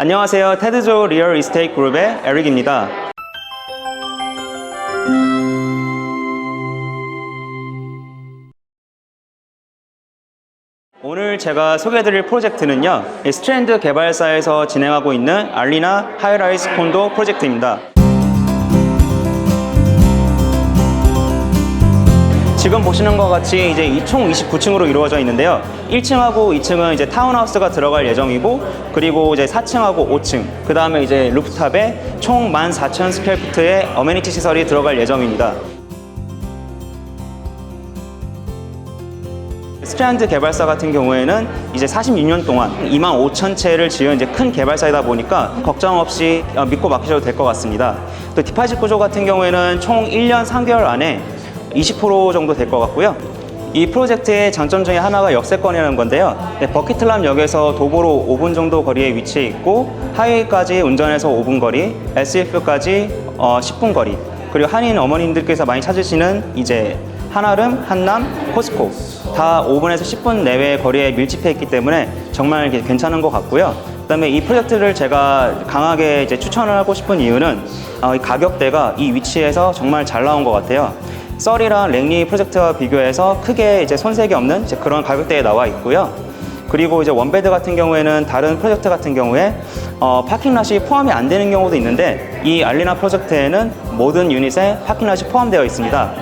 안녕하세요. 테드조 리얼 이스테이트 그룹의 에릭입니다. 오늘 제가 소개해드릴 프로젝트는요, 이 스트랜드 개발사에서 진행하고 있는 알리나 하이라이스 콘도 프로젝트입니다. 지금 보시는 것 같이 이제 이총 29층으로 이루어져 있는데요. 1층하고 2층은 이제 타운하우스가 들어갈 예정이고, 그리고 이제 4층하고 5층, 그 다음에 이제 루프탑에 총 14,000 스퀘어피트의 어메니티 시설이 들어갈 예정입니다. 스트랜드 개발사 같은 경우에는 이제 46년 동안 2만 5천 채를 지은 이제 큰 개발사이다 보니까 걱정 없이 어, 믿고 맡기셔도 될 것 같습니다. 또 디파짓 구조 같은 경우에는 총 1년 3개월 안에 20% 정도 될 것 같고요. 이 프로젝트의 장점 중에 하나가 역세권이라는 건데요. 네, 버키틀람 역에서 도보로 5분 정도 거리에 위치해 있고 하이웨이까지 운전해서 5분 거리, SF까지 어, 10분 거리, 그리고 한인 어머님들께서 많이 찾으시는 이제 한아름, 한남, 코스코 다 5분에서 10분 내외 거리에 밀집해 있기 때문에 정말 괜찮은 것 같고요. 그다음에 이 프로젝트를 제가 강하게 이제 추천을 하고 싶은 이유는 어, 이 가격대가 이 위치에서 정말 잘 나온 것 같아요. 썰이랑 랭리 프로젝트와 비교해서 크게 이제 손색이 없는 이제 그런 가격대에 나와 있고요. 그리고 이제 원베드 같은 경우에는 다른 프로젝트 같은 경우에 어, 파킹랏이 포함이 안 되는 경우도 있는데 이 알리나 프로젝트에는 모든 유닛에 파킹랏이 포함되어 있습니다.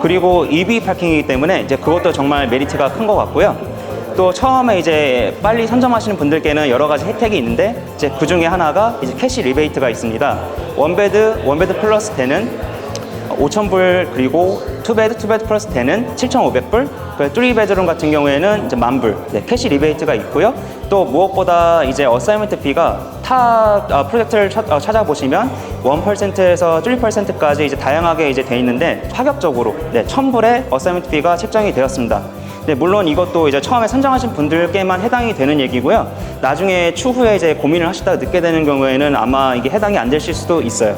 그리고 EV 파킹이기 때문에 이제 그것도 정말 메리트가 큰 것 같고요. 또 처음에 이제 빨리 선점하시는 분들께는 여러 가지 혜택이 있는데 이제 그 중에 하나가 이제 캐시 리베이트가 있습니다. 원베드 원베드 플러스 10은 5,000불 그리고 투베드 투베드 플러스 10은 7,500불 그 뚜리 베드룸 같은 경우에는 이제 만불 네, 캐시 리베이트가 있고요 또 무엇보다 이제 어사이먼트 비가 타 아, 프로젝트를 찾, 어, 찾아보시면 1%에서 3%까지 이제 다양하게 이제 돼 있는데 파격적으로 네, 1,000불의 어사이먼트 비가 책정이 되었습니다 네, 물론 이것도 이제 처음에 선정하신 분들께만 해당이 되는 얘기고요. 나중에 추후에 이제 고민을 하시다 가 늦게 되는 경우에는 아마 이게 해당이 안 되실 수도 있어요.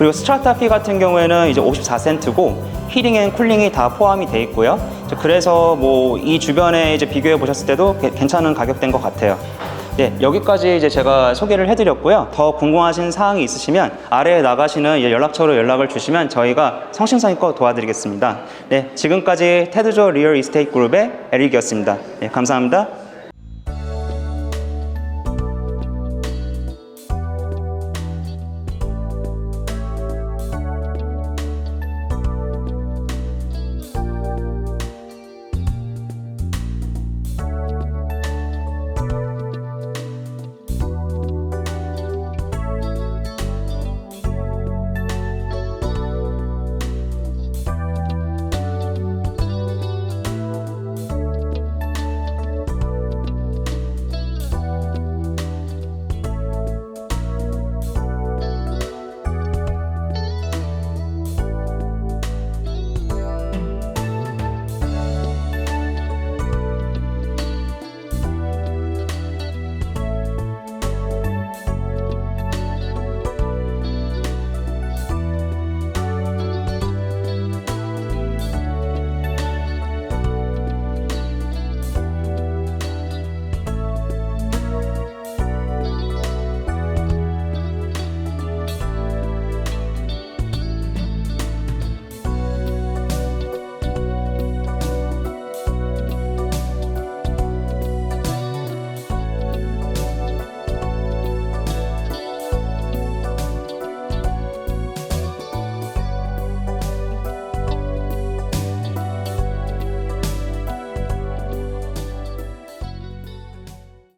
그리고 스트라타 피 같은 경우에는 이제 54센트고 힐링 앤 쿨링이 다 포함이 돼 있고요. 그래서 뭐 이 주변에 이제 비교해 보셨을 때도 게- 괜찮은 가격대인 것 같아요. 네, 여기까지 이제 제가 소개를 해드렸고요. 더 궁금하신 사항이 있으시면 아래에 나가시는 이 연락처로 연락을 주시면 저희가 성심성의껏 도와드리겠습니다. 네, 지금까지 테드조 리얼 이스테이트 그룹의 에릭이었습니다. 네, 감사합니다.